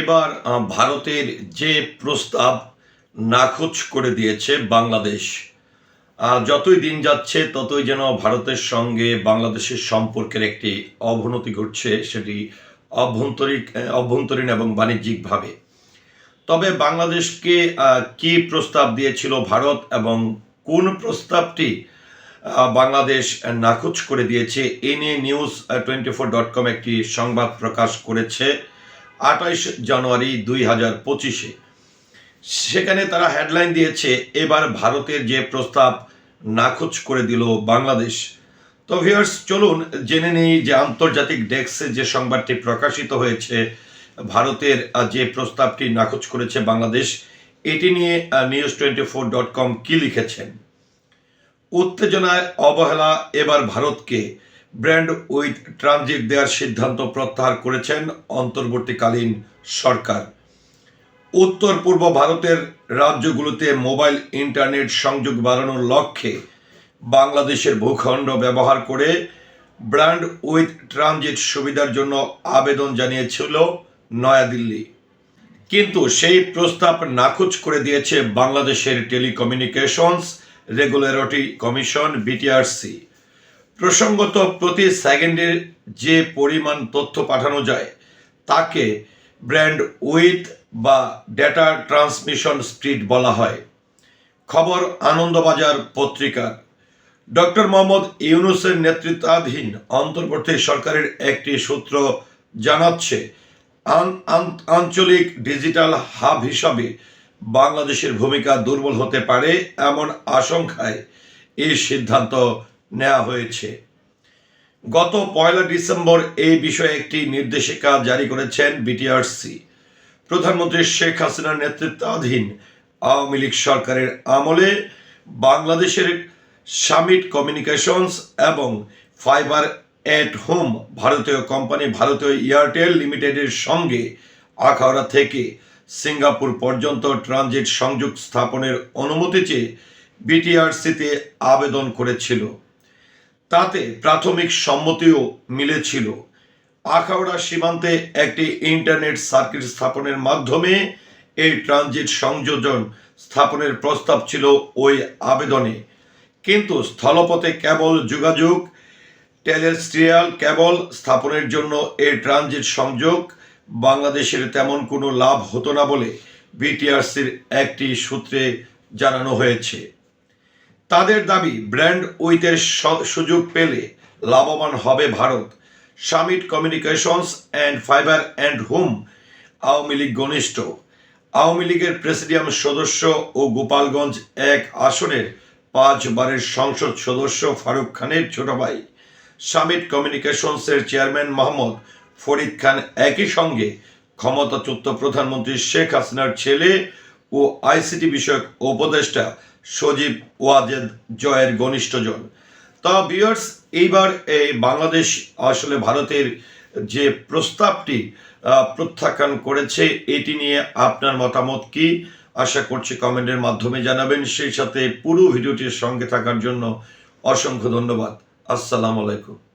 এবার ভারতের যে প্রস্তাব নাকচ করে দিয়েছে বাংলাদেশ যতই দিন যাচ্ছে, ততই যেন ভারতের সঙ্গে বাংলাদেশের সম্পর্কের একটি অবনতি ঘটছে, সেটি অভ্যন্তরীণ অভ্যন্তরীণ এবং বাণিজ্যিকভাবে। তবে বাংলাদেশকে কি প্রস্তাব দিয়েছিল ভারত এবং কোন প্রস্তাবটি বাংলাদেশ নাকচ করে দিয়েছে, এ নিয়ে news twenty four dot com একটি সংবাদ প্রকাশ করেছে। আঠাইশ জানুয়ারি দুই হাজার পঁচিশে। সেখানে তারা হেডলাইন দিয়েছে, এবার ভারতের যে প্রস্তাব নাকচ করে দিল বাংলাদেশ। তো ভিউয়ার্স চলুন জেনে নেই যে আন্তর্জাতিক ডেস্কে যে সংবাদটি প্রকাশিত হয়েছে, ভারতের যে প্রস্তাবটি নাকচ করেছে বাংলাদেশ, এটি নিয়ে news twenty four dot com কী লিখেছেন? উত্তেজনায় অবহেলা, এবার ভারতকে। ব্র্যান্ড উইথ ট্রানজিট দেওয়ার সিদ্ধান্ত প্রত্যাহার করেছেন অন্তর্বর্তীকালীন সরকার। উত্তর পূর্ব ভারতের রাজ্যগুলোতে মোবাইল ইন্টারনেট সংযোগ বাড়ানোর লক্ষ্যে বাংলাদেশের ভূখণ্ড ব্যবহার করে ব্র্যান্ড উইথ ট্রানজিট সুবিধার জন্য আবেদন জানিয়েছিল নয়াদিল্লি। কিন্তু সেই প্রস্তাব নাকচ করে দিয়েছে বাংলাদেশের টেলিকমিউনিকেশনস রেগুলেটরি কমিশন, বিটিআরসি। প্রসঙ্গত প্রতি সেকেন্ডে যে পরিমাণ তথ্য পাঠানো যায়, তাকে ব্র্যান্ড উইথ বা ডেটা ট্রান্সমিশন স্পিড বলা হয়। খবর আনন্দবাজার পত্রিকার। ডক্টর মোহাম্মদ ইউনুসের নেতৃত্বাধীন অন্তর্বর্তী সরকারের একটি সূত্র জানাচ্ছে আঞ্চলিক ডিজিটাল হাব হিসাবে বাংলাদেশের ভূমিকা দুর্বল হতে পারে এমন আশঙ্কায় এই সিদ্ধান্ত নেওয়া হয়েছে। গত পয়লা ডিসেম্বর এই বিষয়ে একটি নির্দেশিকা জারি করেছেন বিটিআরসি। প্রধানমন্ত্রী শেখ হাসিনার নেতৃত্বাধীন আওয়ামী লীগ সরকারের আমলে বাংলাদেশের সামিট কমিউনিকেশনস এবং ফাইবার এট হোম ভারতীয় কোম্পানি ভারতীয় এয়ারটেল লিমিটেডের সঙ্গে আখাউড়া থেকে সিঙ্গাপুর পর্যন্ত ট্রানজিট সংযোগ স্থাপনের অনুমতি চেয়ে বিটিআরসিতে আবেদন করেছিল। তাতে প্রাথমিক সম্মতিও মিলেছিল। আখাউড়া সীমান্তে একটি ইন্টারনেট সার্কিট স্থাপনের মাধ্যমে এই ট্রানজিট সংযোজন স্থাপনের প্রস্তাব ছিল ওই আবেদনে। কিন্তু স্থলপথে কেবল যোগাযোগ, টেলেস্ট্রিয়াল কেবল স্থাপনের জন্য এই ট্রানজিট সংযোগ বাংলাদেশের তেমন কোনো লাভ হতো না বলে বিটিআরসির একটি সূত্রে জানানো হয়েছে। তাদের দাবি, ব্র্যান্ড উইথের সুযোগ পেলে লাভবান হবে Bharat. Summit Communications and fibre and home Awami League ঘনিষ্ঠ। আওয়ামী লীগের প্রেসিডিয়াম সদস্য ও গোপালগঞ্জ এক আসনের পাঁচবারের সংসদ সদস্য ফারুক খানের ছোট ভাই। সামিট কমিউনিকেশনসের চেয়ারম্যান মোহাম্মদ ফরিদ খান একই সঙ্গে ক্ষমতাচ্যুত প্রধানমন্ত্রী শেখ হাসিনার ছেলে ও আইসিটি বিষয়ক উপদেষ্টা সজীব ওয়াজেদ জয়ের ঘনিষ্ঠজন তা বিয়ার্স এইবার এই বাংলাদেশ, আসলে ভারতের যে প্রস্তাবটি প্রত্যাখ্যান করেছে, এটি নিয়ে আপনার মতামত কি? আশা করছি কমেন্টের মাধ্যমে জানাবেন। সেই সাথে পুরো ভিডিওটির সঙ্গে থাকার জন্য অসংখ্য ধন্যবাদ। আসসালামু আলাইকুম।